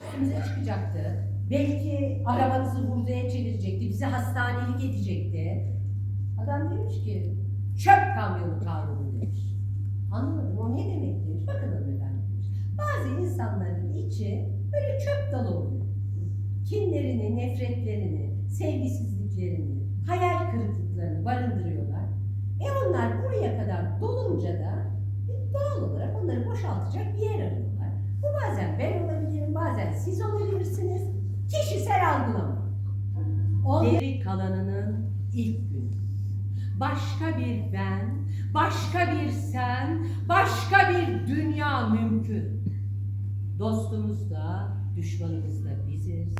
üstümüze çıkacaktı. Belki arabanızı hurdaya çevirecekti, bizi hastanelik edecekti. Adam demiş ki, çöp kamyonu kanunu demiş. Anlamadım, o ne demek. Bakın hanımefendi demiş. Bazı insanların içi böyle çöp dalı oluyor. Kinlerini, nefretlerini, sevgisizliklerini, hayal kırıklıklarını barındırıyorlar. E onlar buraya kadar dolunca da doğal olarak onları boşaltacak bir yer arıyorlar. Bu bazen ben siz olabilirsiniz. Kişisel algılama. Geri kalanının ilk günü. Başka bir ben, başka bir sen, başka bir dünya mümkün. Dostumuz da, düşmanımız da biziz.